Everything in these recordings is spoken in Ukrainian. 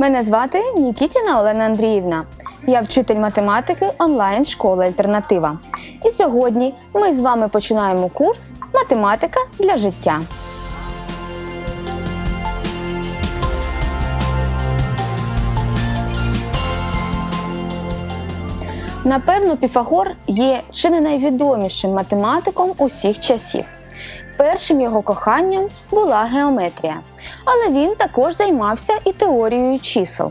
Мене звати Нікітіна Олена Андріївна. Я вчитель математики онлайн школи Альтернатива. І сьогодні ми з вами починаємо курс Математика для життя. Напевно, Піфагор є чи не найвідомішим математиком усіх часів. Першим його коханням була геометрія, але він також займався і теорією чисел.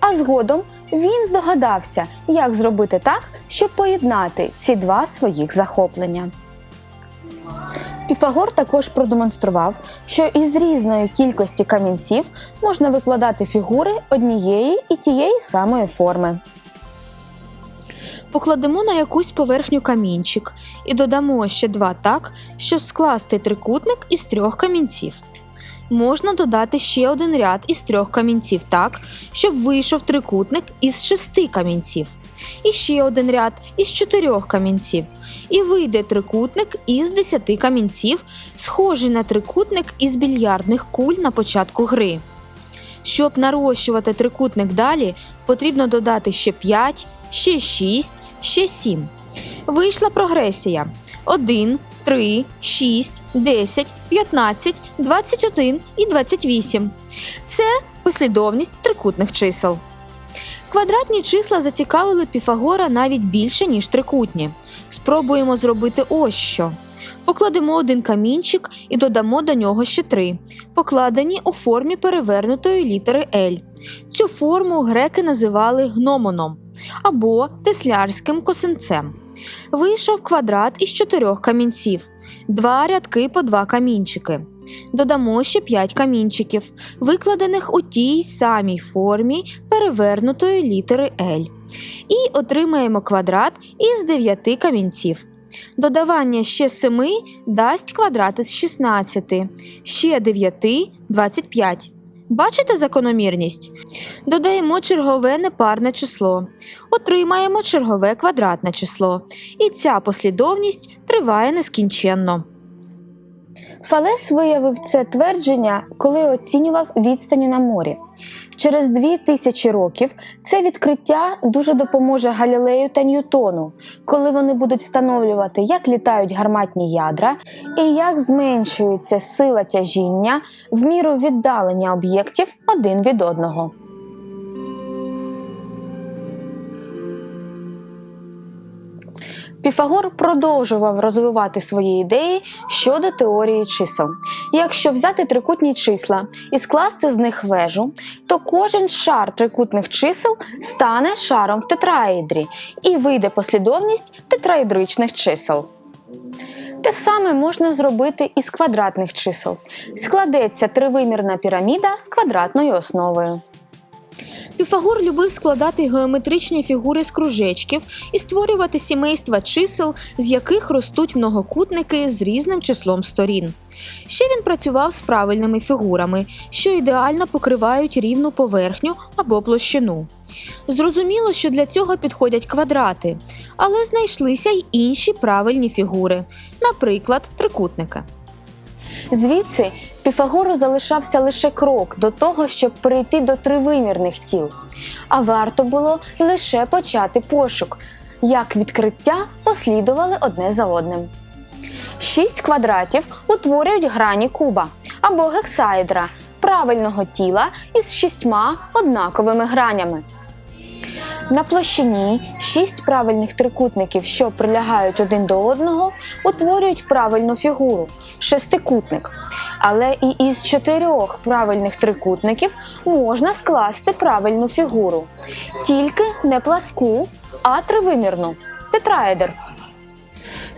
А згодом він здогадався, як зробити так, щоб поєднати ці два своїх захоплення. Піфагор також продемонстрував, що із різної кількості камінців можна викладати фігури однієї і тієї самої форми. Покладемо на якусь поверхню камінчик і додамо ще два так, щоб скласти трикутник із трьох камінців. Можна додати ще один ряд із трьох камінців так, щоб вийшов трикутник із шести камінців. І ще один ряд із чотирьох камінців. І вийде трикутник із десяти камінців, схожий на трикутник із більярдних куль на початку гри. Щоб нарощувати трикутник далі, потрібно додати ще 5, ще 6, ще 7. Вийшла прогресія: 1, 3, 6, 10, 15, 21 і 28. Це послідовність трикутних чисел. Квадратні числа зацікавили Піфагора навіть більше, ніж трикутні. Спробуємо зробити ось що. Покладемо один камінчик і додамо до нього ще три, покладені у формі перевернутої літери L. Цю форму греки називали гномоном або теслярським косинцем. Вийшов квадрат із чотирьох камінців, два рядки по два камінчики. Додамо ще п'ять камінчиків, викладених у тій самій формі перевернутої літери L. І отримаємо квадрат із дев'яти камінців. Додавання ще 7 дасть квадрат із 16, ще 9 – 25. Бачите закономірність? Додаємо чергове непарне число, отримаємо чергове квадратне число. І ця послідовність триває нескінченно. Фалес виявив це твердження, коли оцінював відстані на морі. Через дві тисячі років це відкриття дуже допоможе Галілею та Ньютону, коли вони будуть встановлювати, як літають гарматні ядра і як зменшується сила тяжіння в міру віддалення об'єктів один від одного. Піфагор продовжував розвивати свої ідеї щодо теорії чисел. Якщо взяти трикутні числа і скласти з них вежу, то кожен шар трикутних чисел стане шаром в тетраедрі і вийде послідовність тетраедричних чисел. Те саме можна зробити із квадратних чисел. Складеться тривимірна піраміда з квадратною основою. Піфагор любив складати геометричні фігури з кружечків і створювати сімейства чисел, з яких ростуть многокутники з різним числом сторін. Ще він працював з правильними фігурами, що ідеально покривають рівну поверхню або площину. Зрозуміло, що для цього підходять квадрати, але знайшлися й інші правильні фігури, наприклад, трикутники. Звідси Піфагору залишався лише крок до того, щоб перейти до тривимірних тіл. А варто було лише почати пошук, як відкриття послідували одне за одним. Шість квадратів утворюють грані куба або гексаедра правильного тіла із шістьма однаковими гранями. На площині шість правильних трикутників, що прилягають один до одного, утворюють правильну фігуру шестикутник. Але і із чотирьох правильних трикутників можна скласти правильну фігуру, тільки не пласку, а тривимірну тетраедр.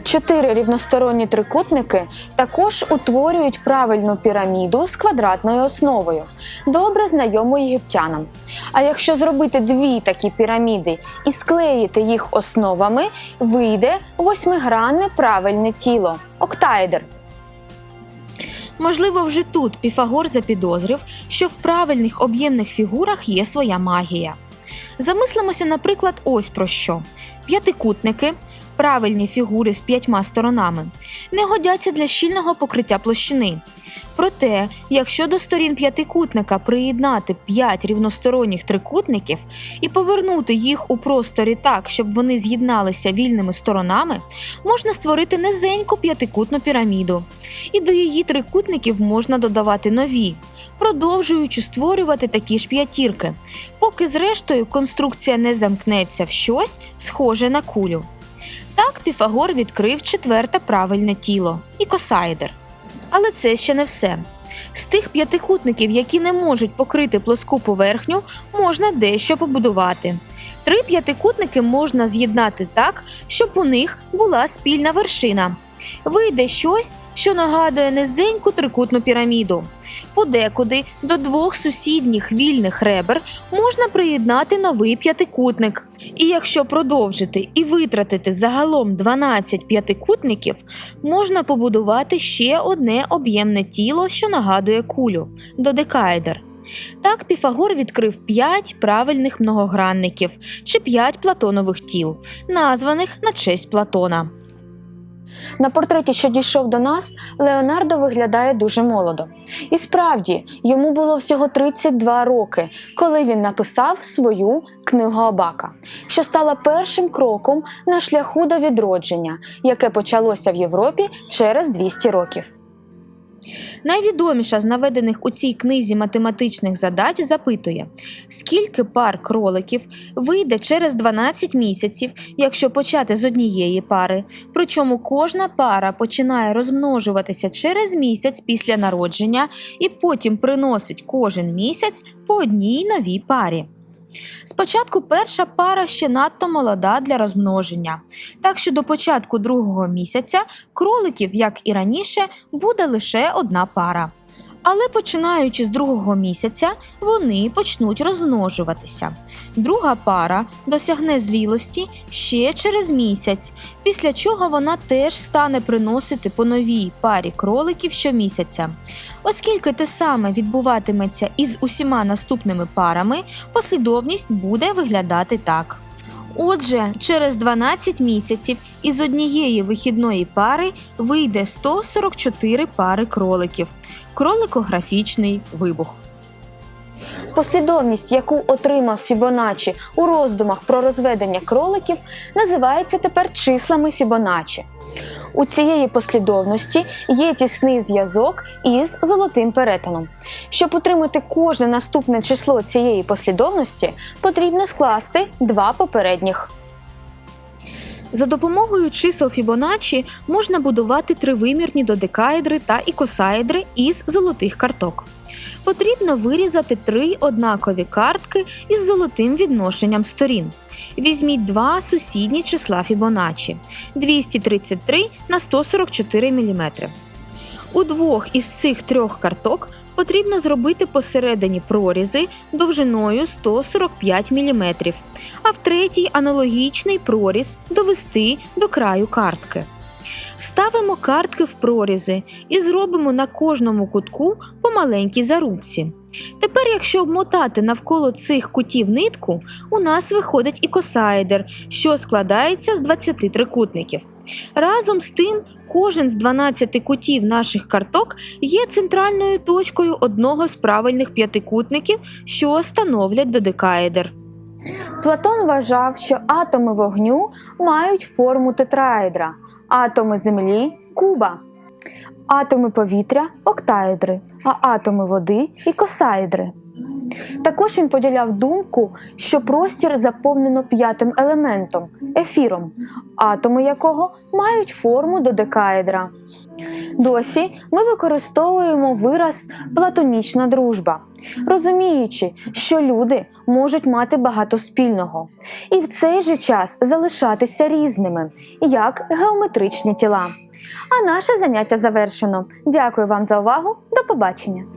Чотири рівносторонні трикутники також утворюють правильну піраміду з квадратною основою, добре знайому єгиптянам. А якщо зробити дві такі піраміди і склеїти їх основами, вийде восьмигранне правильне тіло октаедр. Можливо, вже тут Піфагор запідозрив, що в правильних об'ємних фігурах є своя магія. Замислимося, наприклад, ось про що: п'ятикутники правильні фігури з п'ятьма сторонами, не годяться для щільного покриття площини. Проте, якщо до сторін п'ятикутника приєднати п'ять рівносторонніх трикутників і повернути їх у просторі так, щоб вони з'єдналися вільними сторонами, можна створити низеньку п'ятикутну піраміду. І до її трикутників можна додавати нові, продовжуючи створювати такі ж п'ятірки, поки зрештою конструкція не замкнеться в щось схоже на кулю. Так Піфагор відкрив четверте правильне тіло ікосаїдер. Але це ще не все. З тих п'ятикутників, які не можуть покрити плоску поверхню, можна дещо побудувати. Три п'ятикутники можна з'єднати так, щоб у них була спільна вершина. Вийде щось, що нагадує низеньку трикутну піраміду. Подекуди до двох сусідніх вільних ребер можна приєднати новий п'ятикутник. І якщо продовжити і витратити загалом 12 п'ятикутників, можна побудувати ще одне об'ємне тіло, що нагадує кулю додекаедр. Так Піфагор відкрив 5 правильних многогранників чи 5 платонових тіл, названих на честь Платона. На портреті, що дійшов до нас, Леонардо виглядає дуже молодо. І справді, йому було всього 32 роки, коли він написав свою книгу Абака, що стала першим кроком на шляху до відродження, яке почалося в Європі через 200 років. Найвідоміша з наведених у цій книзі математичних задач запитує, скільки пар кроликів вийде через 12 місяців, якщо почати з однієї пари, причому кожна пара починає розмножуватися через місяць після народження і потім приносить кожен місяць по одній новій парі. Спочатку перша пара ще надто молода для розмноження, так що до початку другого місяця кроликів, як і раніше, буде лише одна пара. Але починаючи з другого місяця, вони почнуть розмножуватися. Друга пара досягне зрілості ще через місяць, після чого вона теж стане приносити по новій парі кроликів щомісяця. Оскільки те саме відбуватиметься із усіма наступними парами, послідовність буде виглядати так. Отже, через 12 місяців із однієї вихідної пари вийде 144 пари кроликів. Кроликографічний вибух. Послідовність, яку отримав Фібоначчі у роздумах про розведення кроликів, називається тепер числами Фібоначчі. У цієї послідовності є тісний зв'язок із золотим перетином. Щоб отримати кожне наступне число цієї послідовності, потрібно скласти два попередніх. За допомогою чисел Фібоначчі можна будувати тривимірні додекаедри та ікосаедри із золотих карток. Потрібно вирізати три однакові картки із золотим відношенням сторін. Візьміть два сусідні числа Фібоначчі 233 на 144 мм. У двох із цих трьох карток потрібно зробити посередині прорізи довжиною 145 мм, а в третій аналогічний проріз довести до краю картки. Вставимо картки в прорізи і зробимо на кожному кутку по маленькій зарубці. Тепер, якщо обмотати навколо цих кутів нитку, у нас виходить ікосаедр, що складається з 20 трикутників. Разом з тим, кожен з 12 кутів наших карток є центральною точкою одного з правильних п'ятикутників, що становлять додекаедр. Платон вважав, що атоми вогню мають форму тетраедра, атоми землі куба, атоми повітря октаедри, а атоми води ікосаедри. Також він поділяв думку, що простір заповнено п'ятим елементом ефіром, атоми якого мають форму додекаедра. Досі ми використовуємо вираз платонічна дружба, розуміючи, що люди можуть мати багато спільного і в цей же час залишатися різними, як геометричні тіла. А наше заняття завершено. Дякую вам за увагу. До побачення!